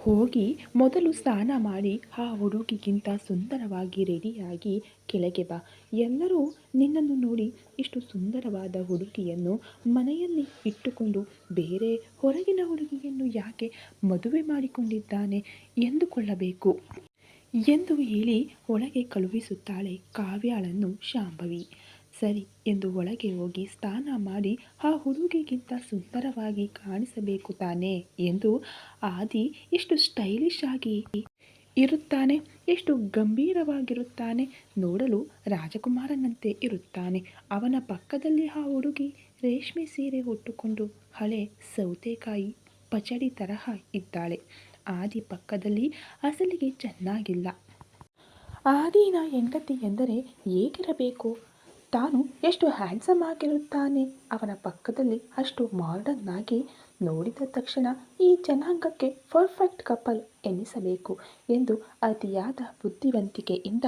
ಹೋಗಿ ಮೊದಲು ಸ್ನಾನ ಮಾಡಿ ಆ ಹುಡುಗಿಗಿಂತ ಸುಂದರವಾಗಿ ರೆಡಿಯಾಗಿ ಕೆಳಗೆ ಬಾ. ಎಲ್ಲರೂ ನಿನ್ನನ್ನು ನೋಡಿ ಇಷ್ಟು ಸುಂದರವಾದ ಹುಡುಗಿಯನ್ನು ಮನೆಯಲ್ಲಿ ಇಟ್ಟುಕೊಂಡು ಬೇರೆ ಹೊರಗಿನ ಹುಡುಗಿಯನ್ನು ಯಾಕೆ ಮದುವೆ ಮಾಡಿಕೊಂಡಿದ್ದಾನೆ ಎಂದುಕೊಳ್ಳಬೇಕು? ಎಂದು ಹೇಳಿ ಒಳಗೆ ಕಳುಹಿಸುತ್ತಾಳೆ ಕಾವ್ಯಾಳನ್ನು ಶಾಂಭವಿ. ಸರಿ ಎಂದು ಒಳಗೆ ಹೋಗಿ ಸ್ನಾನ ಮಾಡಿ ಆ ಹುಡುಗಿಗಿಂತ ಸುಂದರವಾಗಿ ಕಾಣಿಸಬೇಕು ತಾನೆ ಎಂದು ಆದಿ ಎಷ್ಟು ಸ್ಟೈಲಿಶ್ ಆಗಿ ಇರುತ್ತಾನೆ, ಎಷ್ಟು ಗಂಭೀರವಾಗಿರುತ್ತಾನೆ ನೋಡಲು ರಾಜಕುಮಾರನಂತೆ ಇರುತ್ತಾನೆ. ಅವನ ಪಕ್ಕದಲ್ಲಿ ಆ ಹುಡುಗಿ ರೇಷ್ಮೆ ಸೀರೆ ಉಟ್ಟುಕೊಂಡು ಹಳೆ ಸೌತೆಕಾಯಿ ಪಚಡಿ ತರಹ ಇದ್ದಾಳೆ. ಆದಿ ಪಕ್ಕದಲ್ಲಿ ಅಸಲಿಗೆ ಚೆನ್ನಾಗಿಲ್ಲ. ಆದಿನ ಹೆಂಡತಿ ಎಂದರೆ ಹೇಗಿರಬೇಕು? ತಾನು ಎಷ್ಟು ಹ್ಯಾಂಡ್ಸಮ್ ಆಗಿರುತ್ತಾನೆ. ಅವನ ಪಕ್ಕದಲ್ಲಿ ಅಷ್ಟು ಮಾಡರ್ನ್ ಆಗಿ ನೋಡಿದ ತಕ್ಷಣ ಈ ಜನಾಂಗಕ್ಕೆ ಪರ್ಫೆಕ್ಟ್ ಕಪಲ್ ಎನ್ನಿಸಬೇಕು ಎಂದು ಅತಿಯಾದ ಬುದ್ಧಿವಂತಿಕೆಯಿಂದ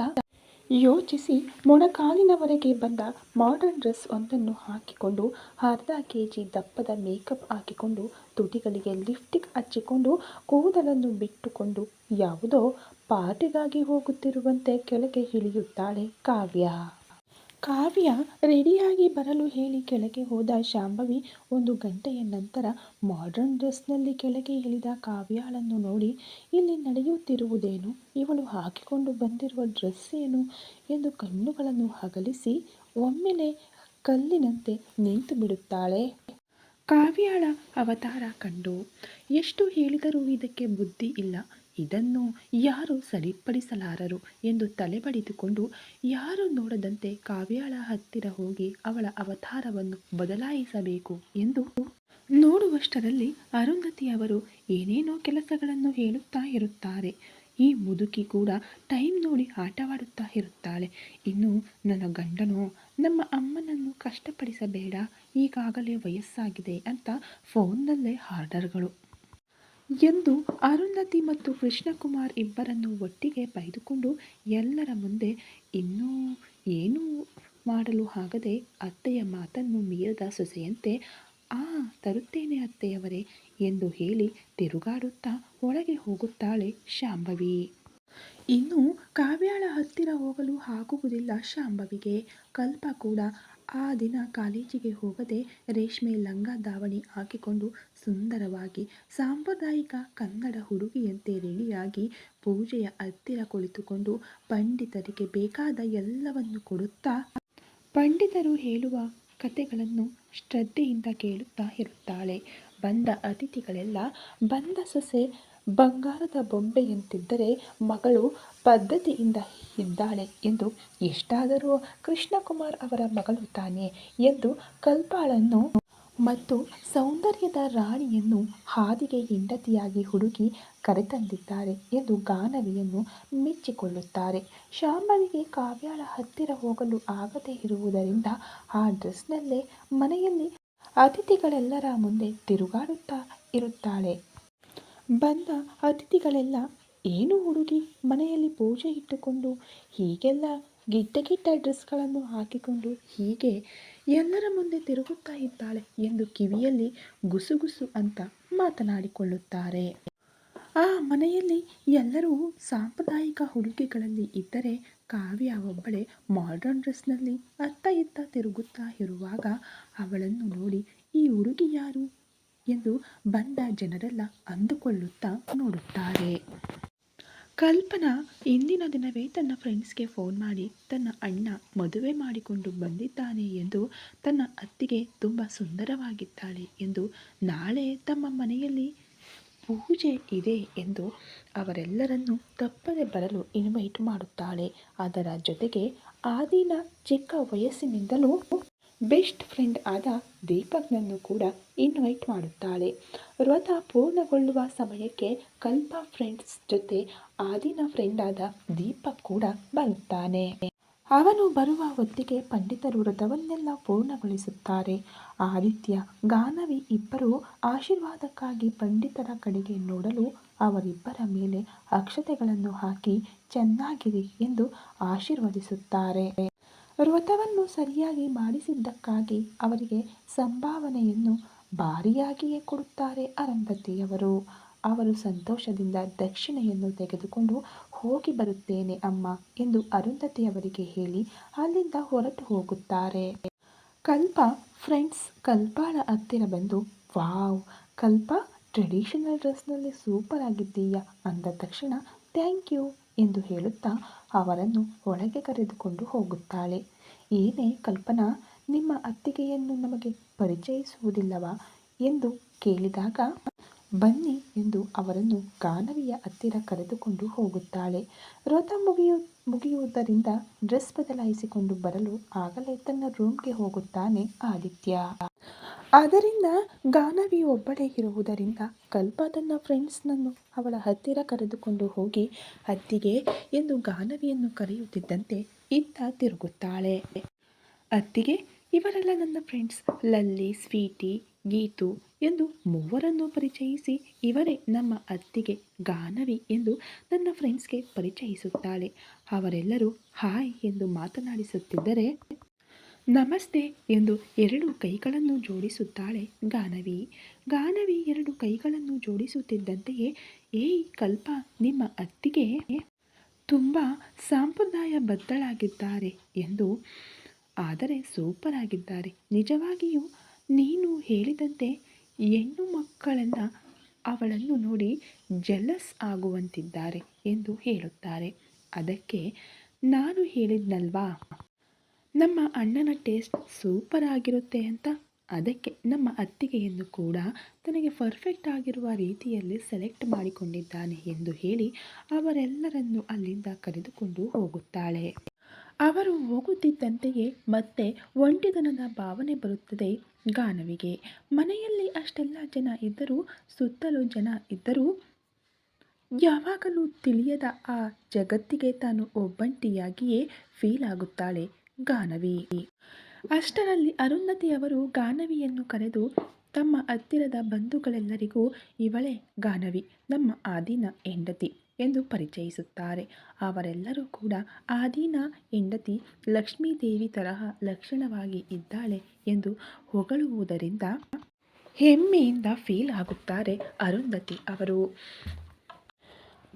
ಯೋಚಿಸಿ ಮೊಣಕಾಲಿನವರೆಗೆ ಬಂದ ಮಾಡರ್ನ್ ಡ್ರೆಸ್ ಒಂದನ್ನು ಹಾಕಿಕೊಂಡು ಅರ್ಧ ಕೆ ಜಿ ದಪ್ಪದ ಮೇಕಪ್ ಹಾಕಿಕೊಂಡು ತುಟಿಗಳಿಗೆ ಲಿಫ್ಟಿಕ್ ಹಚ್ಚಿಕೊಂಡು ಕೂದಲನ್ನು ಬಿಟ್ಟುಕೊಂಡು ಯಾವುದೋ ಪಾರ್ಟಿಗಾಗಿ ಹೋಗುತ್ತಿರುವಂತೆ ಕೆಳಗೆ ಇಳಿಯುತ್ತಾಳೆ ಕಾವ್ಯ. ಕಾವ್ಯ ರೆಡಿಯಾಗಿ ಬರಲು ಹೇಳಿ ಕೆಳಗೆ ಹೋದ ಶಾಂಭವಿ ಒಂದು ಗಂಟೆಯ ನಂತರ ಮಾಡರ್ನ್ ಡ್ರೆಸ್ನಲ್ಲಿ ಕೆಳಗೆ ಇಳಿದ ಕಾವ್ಯಾಳನ್ನು ನೋಡಿ, ಇಲ್ಲಿ ನಡೆಯುತ್ತಿರುವುದೇನು? ಇವಳು ಹಾಕಿಕೊಂಡು ಬಂದಿರುವ ಡ್ರೆಸ್ ಏನು? ಎಂದು ಕಣ್ಣುಗಳನ್ನು ಹಗಲಿಸಿ, ಒಮ್ಮೆಲೆ ಕಲ್ಲಿನಂತೆ ನಿಂತು ಬಿಡುತ್ತಾಳೆ. ಕಾವ್ಯಾಳ ಅವತಾರ ಕಂಡು, ಎಷ್ಟು ಹೇಳಿದರೂ ಇದಕ್ಕೆ ಬುದ್ಧಿ ಇಲ್ಲ. ಇದನ್ನು ಯಾರು ಸರಿಪಡಿಸಲಾರರು ಎಂದು ತಲೆ ಬಡಿದುಕೊಂಡು ಯಾರು ನೋಡದಂತೆ ಕಾವ್ಯಾಳ ಹತ್ತಿರ ಹೋಗಿ ಅವಳ ಅವತಾರವನ್ನು ಬದಲಾಯಿಸಬೇಕು ಎಂದು ನೋಡುವಷ್ಟರಲ್ಲಿ ಅರುಂಧತಿ ಅವರು ಏನೇನೋ ಕೆಲಸಗಳನ್ನು ಹೇಳುತ್ತಾ ಇರುತ್ತಾರೆ. ಈ ಮುದುಕಿ ಕೂಡ ಟೈಮ್ ನೋಡಿ ಆಟವಾಡುತ್ತಾ ಇರುತ್ತಾಳೆ. ಇನ್ನು ನನ್ನ ಗಂಡನೋ, ನಮ್ಮ ಅಮ್ಮನನ್ನು ಕಷ್ಟಪಡಿಸಬೇಡ, ಈಗಾಗಲೇ ವಯಸ್ಸಾಗಿದೆ ಅಂತ ಫೋನ್ನಲ್ಲೇ ಆರ್ಡರ್ಗಳು ಎಂದು ಅರುಂಧತಿ ಮತ್ತು ಕೃಷ್ಣಕುಮಾರ್ ಇಬ್ಬರನ್ನು ಒಟ್ಟಿಗೆ ಬೈದುಕೊಂಡು ಎಲ್ಲರ ಮುಂದೆ, ಇನ್ನೂ ಏನೂ ಮಾಡಲು ಆಗದೆ ಅತ್ತೆಯ ಮಾತನ್ನು ಮೀರದ ಸೊಸೆಯಂತೆ ಆ ತರುತ್ತೇನೆ ಅತ್ತೆಯವರೇ ಎಂದು ಹೇಳಿ ತಿರುಗಾಡುತ್ತಾ ಒಳಗೆ ಹೋಗುತ್ತಾಳೆ ಶಾಂಭವಿ. ಇನ್ನು ಕಾವ್ಯಾಳ ಹತ್ತಿರ ಹೋಗಲು ಆಗುವುದಿಲ್ಲ ಶಾಂಭವಿಗೆ. ಕಲ್ಪ ಕೂಡ ಆ ದಿನ ಕಾಲೇಜಿಗೆ ಹೋಗದೆ ರೇಷ್ಮೆ ಲಂಗ ದಾವಣಿ ಹಾಕಿಕೊಂಡು ಸುಂದರವಾಗಿ ಸಾಂಪ್ರದಾಯಿಕ ಕನ್ನಡ ಹುಡುಗಿಯಂತೆ ರೆಡಿಯಾಗಿ ಪೂಜೆಯ ಹತ್ತಿರ ಕುಳಿತುಕೊಂಡು ಪಂಡಿತರಿಗೆ ಬೇಕಾದ ಎಲ್ಲವನ್ನು ಕೊಡುತ್ತಾ ಪಂಡಿತರು ಹೇಳುವ ಕಥೆಗಳನ್ನು ಶ್ರದ್ಧೆಯಿಂದ ಕೇಳುತ್ತಾ ಇರುತ್ತಾಳೆ. ಬಂದ ಅತಿಥಿಗಳೆಲ್ಲ ಬಂದ ಸೊಸೆ ಬಂಗಾರದ ಬೊಂಬೆಯಂತಿದ್ದರೆ ಮಗಳು ಪದ್ಧತಿಯಿಂದ ಇದ್ದಾಳೆ ಎಂದು ಎಷ್ಟಾದರೂ ಕೃಷ್ಣಕುಮಾರ್ ಅವರ ಮಗಳು ತಾನೆ ಎಂದು ಕಲ್ಪಾಳನ್ನು ಮತ್ತು ಸೌಂದರ್ಯದ ರಾಣಿಯನ್ನು ಹಾದಿಗೆ ಹೆಂಡತಿಯಾಗಿ ಹುಡುಕಿ ಕರೆತಂದಿದ್ದಾರೆ ಎಂದು ಗಾನವಿಯನ್ನು ಮೆಚ್ಚಿಕೊಳ್ಳುತ್ತಾರೆ. ಶಾಂಭವಿಗೆ ಕಾವ್ಯಾಳ ಹತ್ತಿರ ಹೋಗಲು ಆಗದೇ ಇರುವುದರಿಂದ ಆ ಡ್ರೆಸ್ನಲ್ಲೇ ಮನೆಯಲ್ಲಿ ಅತಿಥಿಗಳೆಲ್ಲರ ಮುಂದೆ ತಿರುಗಾಡುತ್ತಾ ಇರುತ್ತಾಳೆ. ಬಂದ ಅತಿಥಿಗಳೆಲ್ಲ, ಏನು ಹುಡುಗಿ, ಮನೆಯಲ್ಲಿ ಪೂಜೆ ಇಟ್ಟುಕೊಂಡು ಹೀಗೆಲ್ಲ ಗಿಡ್ಡ ಗಿಟ್ಟ ಡ್ರೆಸ್ಗಳನ್ನು ಹಾಕಿಕೊಂಡು ಹೀಗೆ ಎಲ್ಲರ ಮುಂದೆ ತಿರುಗುತ್ತಾ ಇದ್ದಾಳೆ ಎಂದು ಕಿವಿಯಲ್ಲಿ ಗುಸುಗುಸು ಅಂತ ಮಾತನಾಡಿಕೊಳ್ಳುತ್ತಾರೆ. ಆ ಮನೆಯಲ್ಲಿ ಎಲ್ಲರೂ ಸಾಂಪ್ರದಾಯಿಕ ಹುಡುಗಿಗಳಲ್ಲಿ ಇದ್ದರೆ ಕಾವ್ಯ ಒಬ್ಬಳೇ ಮಾಡರ್ನ್ ಡ್ರೆಸ್ನಲ್ಲಿ ಅತ್ತ ಇತ್ತ ತಿರುಗುತ್ತಾ ಇರುವಾಗ ಅವಳನ್ನು ನೋಡಿ, ಈ ಹುಡುಗಿ ಯಾರು? ಎಂದು ಬಂದ ಜನರೆಲ್ಲ ಅಂದುಕೊಳ್ಳುತ್ತಾ ನೋಡುತ್ತಾರೆ. ಕಲ್ಪನಾ ಇಂದಿನ ದಿನವೇ ತನ್ನ ಫ್ರೆಂಡ್ಸ್ಗೆ ಫೋನ್ ಮಾಡಿ ತನ್ನ ಅಣ್ಣ ಮದುವೆ ಮಾಡಿಕೊಂಡು ಬಂದಿದ್ದಾನೆ ಎಂದು ತನ್ನ ಅತ್ತಿಗೆ ತುಂಬ ಸುಂದರವಾಗಿದ್ದಾಳೆ ಎಂದು ನಾಳೆ ತಮ್ಮ ಮನೆಯಲ್ಲಿ ಪೂಜೆ ಇದೆ ಎಂದು ಅವರೆಲ್ಲರನ್ನು ತಪ್ಪದೆ ಬರಲು ಇನ್ವೈಟ್ ಮಾಡುತ್ತಾಳೆ. ಅದರ ಜೊತೆಗೆ ಆದಿನ ಚಿಕ್ಕ ವಯಸ್ಸಿನಿಂದಲೂ ಬೆಸ್ಟ್ ಫ್ರೆಂಡ್ ಆದ ದೀಪಕ್ನನ್ನು ಕೂಡ ಇನ್ವೈಟ್ ಮಾಡುತ್ತಾಳೆ. ವ್ರತ ಪೂರ್ಣಗೊಳ್ಳುವ ಸಮಯಕ್ಕೆ ಕಲ್ಪ ಫ್ರೆಂಡ್ಸ್ ಜೊತೆ ಆದಿನ ಫ್ರೆಂಡ್ ಆದ ದೀಪಕ್ ಕೂಡ ಬರುತ್ತಾನೆ. ಅವನು ಬರುವ ಹೊತ್ತಿಗೆ ಪಂಡಿತರು ವ್ರತವನ್ನೆಲ್ಲ ಪೂರ್ಣಗೊಳಿಸುತ್ತಾರೆ. ಆದಿತ್ಯ, ಗಾನವಿ ಇಬ್ಬರು ಆಶೀರ್ವಾದಕ್ಕಾಗಿ ಪಂಡಿತರ ಕಡೆಗೆ ನೋಡಲು ಅವರಿಬ್ಬರ ಮೇಲೆ ಅಕ್ಷತೆಗಳನ್ನು ಹಾಕಿ ಚೆನ್ನಾಗಿರಿ ಎಂದು ಆಶೀರ್ವದಿಸುತ್ತಾರೆ. ವ್ರತವನ್ನು ಸರಿಯಾಗಿ ಮಾಡಿಸಿದ್ದಕ್ಕಾಗಿ ಅವರಿಗೆ ಸಂಭಾವನೆಯನ್ನು ಭಾರಿಯಾಗಿಯೇ ಕೊಡುತ್ತಾರೆ ಅರಂಧತಿಯವರು ಅವರು ಸಂತೋಷದಿಂದ ದಕ್ಷಿಣೆಯನ್ನು ತೆಗೆದುಕೊಂಡು ಹೋಗಿ ಬರುತ್ತೇನೆ ಅಮ್ಮ ಎಂದು ಅರುಂಧತಿಯವರಿಗೆ ಹೇಳಿ ಅಲ್ಲಿಂದ ಹೊರಟು ಹೋಗುತ್ತಾರೆ. ಕಲ್ಪ ಫ್ರೆಂಡ್ಸ್, ಕಲ್ಪಾಳ ಹತ್ತಿರ ಬಂದು, ವಾವ್, ಕಲ್ಪ, ಟ್ರೆಡಿಷನಲ್ ಡ್ರೆಸ್ನಲ್ಲಿ ಸೂಪರ್ ಆಗಿದ್ದೀಯಾ? ಅಂದ ತಕ್ಷಣ, ಥ್ಯಾಂಕ್ ಯು ಎಂದು ಹೇಳುತ್ತಾ ಅವರನ್ನು ಒಳಗೆ ಕರೆದುಕೊಂಡು ಹೋಗುತ್ತಾಳೆ. ಏನೇ ಕಲ್ಪನಾ ನಿಮ್ಮ ಅತ್ತಿಗೆಯನ್ನು ನಮಗೆ ಪರಿಚಯಿಸುವುದಿಲ್ಲವಾ ಎಂದು ಕೇಳಿದಾಗ, ಬನ್ನಿ ಎಂದು ಅವರನ್ನು ಗಾನವಿಯ ಹತ್ತಿರ ಕರೆದುಕೊಂಡು ಹೋಗುತ್ತಾಳೆ. ವ್ರತ ಮುಗಿಯು, ಮುಗಿಯುವುದರಿಂದ ಡ್ರೆಸ್ ಬದಲಾಯಿಸಿಕೊಂಡು ಬರಲು ಆಗಲೇ ತನ್ನ ರೂಮ್ಗೆ ಹೋಗುತ್ತಾನೆ ಆದಿತ್ಯ. ಆದ್ದರಿಂದ ಗಾನವಿ ಒಬ್ಬಳೇ ಇರುವುದರಿಂದ ಕಲ್ಪ ತನ್ನ ಫ್ರೆಂಡ್ಸ್ನನ್ನು ಅವಳ ಹತ್ತಿರ ಕರೆದುಕೊಂಡು ಹೋಗಿ, ಅತ್ತಿಗೆ, ಎಂದು ಗಾನವಿಯನ್ನು ಕರೆಯುತ್ತಿದ್ದಂತೆ ಇತ್ತ ತಿರುಗುತ್ತಾಳೆ. ಅತ್ತಿಗೆ, ಇವರೆಲ್ಲ ನನ್ನ ಫ್ರೆಂಡ್ಸ್ ಲಲ್ಲಿ, ಸ್ವೀಟಿ, ಗೀತು ಎಂದು ಮೂವರನ್ನು ಪರಿಚಯಿಸಿ ಇವರೇ ನಮ್ಮ ಅತ್ತಿಗೆ ಗಾನವಿ ಎಂದು ನನ್ನ ಫ್ರೆಂಡ್ಸ್ಗೆ ಪರಿಚಯಿಸುತ್ತಾಳೆ. ಅವರೆಲ್ಲರೂ ಹಾಯ್ ಎಂದು ಮಾತನಾಡಿಸುತ್ತಿದ್ದರೆ ನಮಸ್ತೆ ಎಂದು ಎರಡು ಕೈಗಳನ್ನು ಜೋಡಿಸುತ್ತಾಳೆ ಗಾನವಿ. ಗಾನವಿ ಎರಡು ಕೈಗಳನ್ನು ಜೋಡಿಸುತ್ತಿದ್ದಂತೆಯೇ, ಏಯ್ ಕಲ್ಪ, ನಿಮ್ಮ ಅತ್ತಿಗೆ ತುಂಬ ಸಂಪ್ರದಾಯಬದ್ಧಳಾಗಿದ್ದಾರೆ ಎಂದು. ಆದರೆ ಸೂಪರ್ ಆಗಿದ್ದಾರೆ ನಿಜವಾಗಿಯೂ ನೀನು ಹೇಳಿದಂತೆ ಹೆಣ್ಣು ಮಕ್ಕಳನ್ನ ಅವಳನ್ನು ನೋಡಿ ಜೆಲಸ್ ಆಗುವಂತಿದ್ದಾರೆ ಎಂದು ಹೇಳುತ್ತಾರೆ. ಅದಕ್ಕೆ ನಾನು ಹೇಳಿದ್ನಲ್ವಾ? ನಮ್ಮ ಅಣ್ಣನ ಟೇಸ್ಟ್ ಸೂಪರ್ ಆಗಿರುತ್ತೆ ಅಂತ ಅದಕ್ಕೆ ನಮ್ಮ ಅತ್ತಿಗೆಯನ್ನು ಕೂಡ ತನಗೆ ಪರ್ಫೆಕ್ಟ್ ಆಗಿರುವ ರೀತಿಯಲ್ಲಿ ಸೆಲೆಕ್ಟ್ ಮಾಡಿಕೊಂಡಿದ್ದಾನೆ ಎಂದು ಹೇಳಿ ಅವರೆಲ್ಲರನ್ನು ಅಲ್ಲಿಂದ ಕರೆದುಕೊಂಡು ಹೋಗುತ್ತಾಳೆ. ಅವರು ಹೋಗುತ್ತಿದ್ದಂತೆಯೇ ಮತ್ತೆ ಒಂಟಿತನದ ಭಾವನೆ ಬರುತ್ತದೆ ಗಾನವಿಗೆ. ಮನೆಯಲ್ಲಿ ಅಷ್ಟೆಲ್ಲ ಜನ ಇದ್ದರೂ, ಸುತ್ತಲೂ ಜನ ಇದ್ದರೂ ಯಾವಾಗಲೂ ತಿಳಿಯದ ಆ ಜಗತ್ತಿಗೆ ತಾನು ಒಬ್ಬಂಟಿಯಾಗಿಯೇ ಫೀಲ್ ಆಗುತ್ತಾಳೆ. ಗಾನವಿ. ಅಷ್ಟರಲ್ಲಿ ಅರುಂಧತಿಯವರು ಗಾನವಿಯನ್ನು ಕರೆದು ತಮ್ಮ ಹತ್ತಿರದ ಬಂಧುಗಳೆಲ್ಲರಿಗೂ, ಇವಳೇ ಗಾನವಿ, ನಮ್ಮ ಆದಿನ ಹೆಂಡತಿ ಎಂದು ಪರಿಚಯಿಸುತ್ತಾರೆ. ಅವರೆಲ್ಲರೂ ಕೂಡ, ಆದಿನ ಹೆಂಡತಿ ಲಕ್ಷ್ಮೀದೇವಿ ತರಹ ಲಕ್ಷಣವಾಗಿ ಇದ್ದಾಳೆ ಎಂದು ಹೊಗಳುವುದರಿಂದ ಹೆಮ್ಮೆಯಿಂದ ಫೀಲ್ ಆಗುತ್ತಾರೆ ಅರುಂಧತಿ ಅವರು.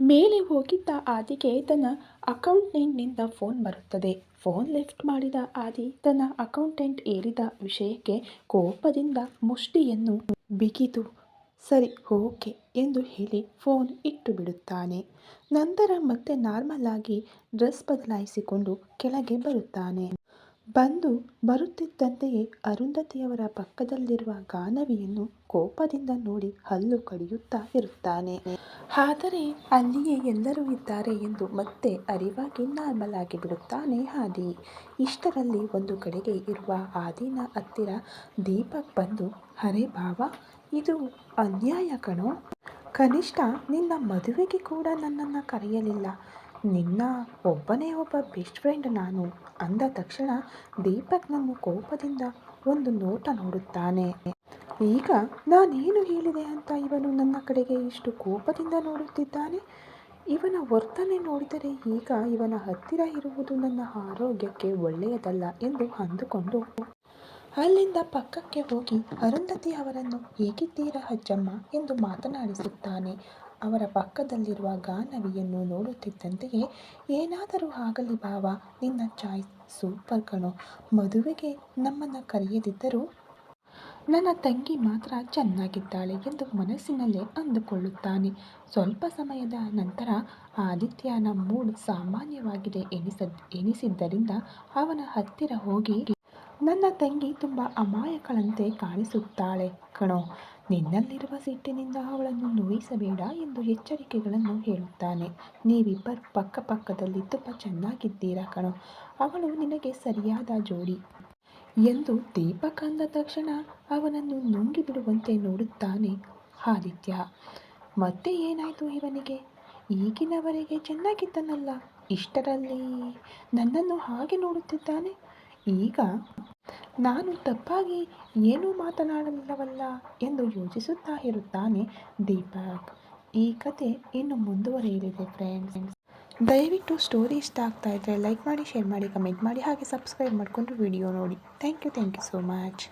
ಮೇಲೆ ಹೋಗಿದ್ದ ಆದಿಗೆ ತನ್ನ ಅಕೌಂಟೆಂಟ್ನಿಂದ ಫೋನ್ ಬರುತ್ತದೆ. ಫೋನ್ ಲಿಫ್ಟ್ ಮಾಡಿದ ಆದಿ ತನ್ನ ಅಕೌಂಟೆಂಟ್ ಏರಿದ ವಿಷಯಕ್ಕೆ ಕೋಪದಿಂದ ಮುಷ್ಟಿಯನ್ನು ಬಿಗಿದು, ಸರಿ, ಓಕೆ ಎಂದು ಹೇಳಿ ಫೋನ್ ಇಟ್ಟು ಬಿಡುತ್ತಾನೆ. ನಂತರ ಮತ್ತೆ ನಾರ್ಮಲ್ ಆಗಿ ಡ್ರೆಸ್ ಬದಲಾಯಿಸಿಕೊಂಡು ಕೆಳಗೆ ಬರುತ್ತಾನೆ. ಬಂದು ಬರುತ್ತಿದ್ದಂತೆಯೇ ಅರುಂಧತಿಯವರ ಪಕ್ಕದಲ್ಲಿರುವ ಗಾನವಿಯನ್ನು ಕೋಪದಿಂದ ನೋಡಿ ಹಲ್ಲು ಕಡಿಯುತ್ತಾ ಇರುತ್ತಾನೆ. ಆದರೆ ಅಲ್ಲಿಯೇ ಎಲ್ಲರೂ ಇದ್ದಾರೆ ಎಂದು ಮತ್ತೆ ಅರಿವಾಗಿ ನಾರ್ಮಲ್ ಆಗಿ ಬಿಡುತ್ತಾನೆ ಹಾದಿ. ಇಷ್ಟರಲ್ಲಿ ಒಂದು ಕಡೆಗೆ ಇರುವ ಆದಿನ ಹತ್ತಿರ ದೀಪಕ್ ಬಂದು, ಅರೆ ಭಾವ ಇದು ಅನ್ಯಾಯ ಕಣೋ. ಕನಿಷ್ಠ ನಿನ್ನ ಮದುವೆಗೆ ಕೂಡ ನನ್ನನ್ನು ಕರೆಯಲಿಲ್ಲ. ನಿನ್ನ ಒಬ್ಬನೇ ಒಬ್ಬ ಬೆಸ್ಟ್ ಫ್ರೆಂಡ್ ನಾನು. ಅಂದ ತಕ್ಷಣ ದೀಪಕ್ ನನ್ನ ಕೋಪದಿಂದ ಒಂದು ನೋಟ ನೋಡುತ್ತಾನೆ. ಈಗ ನಾನೇನು ಹೇಳಿದೆ ಅಂತ ಇವನು ನನ್ನ ಕಡೆಗೆ ಇಷ್ಟು ಕೋಪದಿಂದ ನೋಡುತ್ತಿದ್ದಾನೆ? ಇವನ ವರ್ತನೆ ನೋಡಿದರೆ ಈಗ ಇವನ ಹತ್ತಿರ ಇರುವುದು ನನ್ನ ಆರೋಗ್ಯಕ್ಕೆ ಒಳ್ಳೆಯದಲ್ಲ ಎಂದು ಅಂದುಕೊಂಡು ಅಲ್ಲಿಂದ ಪಕ್ಕಕ್ಕೆ ಹೋಗಿ ಅರುಂಧತಿ ಅವರನ್ನು, ಹೇಗಿದ್ದೀರಾ ಅಜ್ಜಮ್ಮ? ಎಂದು ಮಾತನಾಡಿಸುತ್ತಾನೆ. ಅವರ ಪಕ್ಕದಲ್ಲಿರುವ ಗಾನವಿಯನ್ನು ನೋಡುತ್ತಿದ್ದಂತೆಯೇ, ಏನಾದರೂ ಆಗಲಿ ಭಾವ ನಿನ್ನ ಚಾಯ್ಸ್ ಸೂಪರ್ ಕಣೋ, ಮದುವೆಗೆ ನಮ್ಮನ್ನು ಕರೆಯದಿದ್ದರೂ ನನ್ನ ತಂಗಿ ಮಾತ್ರ ಚೆನ್ನಾಗಿದ್ದಾಳೆ ಎಂದು ಮನಸ್ಸಿನಲ್ಲೇ ಅಂದುಕೊಳ್ಳುತ್ತಾನೆ. ಸ್ವಲ್ಪ ಸಮಯದ ನಂತರ ಆದಿತ್ಯನ ಮೂಡ್ ಸಾಮಾನ್ಯವಾಗಿದೆ ಎನಿಸ ಎನಿಸಿದ್ದರಿಂದ ಅವನ ಹತ್ತಿರ ಹೋಗಿ, ನನ್ನ ತಂಗಿ ತುಂಬ ಅಮಾಯಕಳಂತೆ ಕಾಣಿಸುತ್ತಾಳೆ ಕಣೋ ನಿನ್ನಲ್ಲಿರುವ ಸಿಟ್ಟಿನಿಂದ ಅವಳನ್ನು ನೋಯಿಸಬೇಡ ಎಂದು ಎಚ್ಚರಿಕೆಗಳನ್ನು ಹೇಳುತ್ತಾನೆ. ನೀವಿಬ್ಬರು ಪಕ್ಕ ಪಕ್ಕದಲ್ಲಿ ತುಂಬ ಚೆನ್ನಾಗಿದ್ದೀರಾ ಕಣೋ. ಅವಳು ನಿನಗೆ ಸರಿಯಾದ ಜೋಡಿ. ಎಂದು ದೀಪಕ್ ಅಂದ ತಕ್ಷಣ ಅವನನ್ನು ನುಂಗಿ ಬಿಡುವಂತೆ ನೋಡುತ್ತಾನೆ ಆದಿತ್ಯ. ಮತ್ತೆ ಏನಾಯಿತು ಇವನಿಗೆ? ಈಗಿನವರೆಗೆ ಚೆನ್ನಾಗಿದ್ದನಲ್ಲ. ಇಷ್ಟರಲ್ಲಿ ನನ್ನನ್ನು ಹಾಗೆ ನೋಡುತ್ತಿದ್ದಾನೆ. ಈಗ ನಾನು ತಪ್ಪಾಗಿ ಏನೂ ಮಾತನಾಡಲಿಲ್ಲವಲ್ಲ ಎಂದು ಯೋಚಿಸುತ್ತಾ ಇರುತ್ತಾನೆ ದೀಪಕ್. ಈ ಕತೆ ಇನ್ನು ಮುಂದುವರಿಯಲಿದೆ ಫ್ರೆಂಡ್ಸ್ ದಯವಿಟ್ಟು ಸ್ಟೋರಿ ಇಷ್ಟ ಆಗ್ತಾ ಇದ್ದರೆ ಲೈಕ್ ಮಾಡಿ ಶೇರ್ ಮಾಡಿ ಕಮೆಂಟ್ ಮಾಡಿ, ಹಾಗೆ ಸಬ್ಸ್ಕ್ರೈಬ್ ಮಾಡಿಕೊಂಡು ವಿಡಿಯೋ ನೋಡಿ. Thank you thank you so much